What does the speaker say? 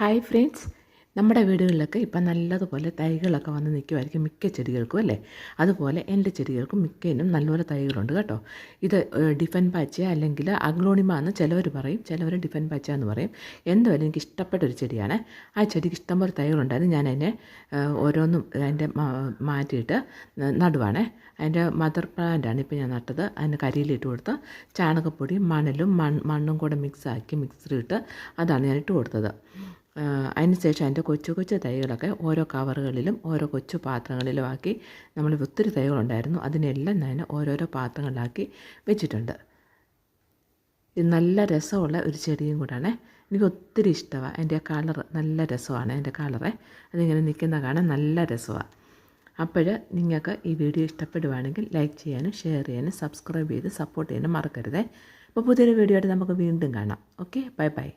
Hi friends നമ്മുടെ വീടുകളിലൊക്കെ ഇപ്പം നല്ലതുപോലെ തൈകളൊക്കെ വന്ന് നിൽക്കുമായിരിക്കും മിക്ക ചെടികൾക്കും അല്ലേ? അതുപോലെ എന്റെ ചെടികൾക്കും മിക്കതിനും നല്ലപോലെ തൈകളുണ്ട് കേട്ടോ. ഇത് ഡിഫൻ പാച്ച അല്ലെങ്കിൽ അഗ്ലോണിമ എന്ന് ചിലവർ പറയും. ചിലവർ ഡിഫൻ പാച്ച എന്ന് പറയും. എന്തായാലും എനിക്ക് ഇഷ്ടപ്പെട്ട ഒരു ചെടിയാണ്. ആ ചെടിക്ക് ഇഷ്ടംപോലെ തൈകളുണ്ടായിരുന്നു ഞാൻ അതിനെ ഓരോന്നും അതിന്റെ മാറ്റിയിട്ട് നടുവാണേ. അതിന്റെ മദർ പ്ലാന്റാണ് ഇപ്പോൾ ഞാൻ നട്ടത്. അതിന്റെ കരിയിലിട്ട് കൊടുത്ത് ചാണകപ്പൊടിയും മണലും മണ്ണും കൂടെ മിക്സ് ആക്കി മിക്സിലിട്ട് അതാണ് ഞാൻ ഇട്ട് കൊടുത്തത്. അതിന് ശേഷം അതിന്റെ കൊച്ചു കൊച്ചു തൈകളൊക്കെ ഓരോ കവറുകളിലും ഓരോ കൊച്ചു പാത്രങ്ങളിലും ആക്കി നമ്മൾ ഒത്തിരി തൈകളുണ്ടായിരുന്നു. അതിനെല്ലാം ഞാൻ ഓരോരോ പാത്രങ്ങളിലാക്കി വെച്ചിട്ടുണ്ട്. ഇത് നല്ല രസമുള്ള ഒരു ചെടിയും കൂടാണ്. എനിക്ക് ഒത്തിരി ഇഷ്ടമാണ് അതിന്റെ കളർ നല്ല രസമാണ് അതിന്റെ കളറ്. അതിങ്ങനെ നിൽക്കുന്ന കാണാൻ നല്ല രസമാണ് അപ്പോൾ നിങ്ങൾക്ക് ഈ വീഡിയോ ഇഷ്ടപ്പെടുവാണെങ്കിൽ ലൈക്ക് ചെയ്യാനും ഷെയർ ചെയ്യാനും സബ്സ്ക്രൈബ് ചെയ്ത് സപ്പോർട്ട് ചെയ്യാനും മറക്കരുതേ. അപ്പോൾ പുതിയൊരു വീഡിയോ ആയിട്ട് നമുക്ക് വീണ്ടും കാണാം. ഓക്കെ? Bye bye.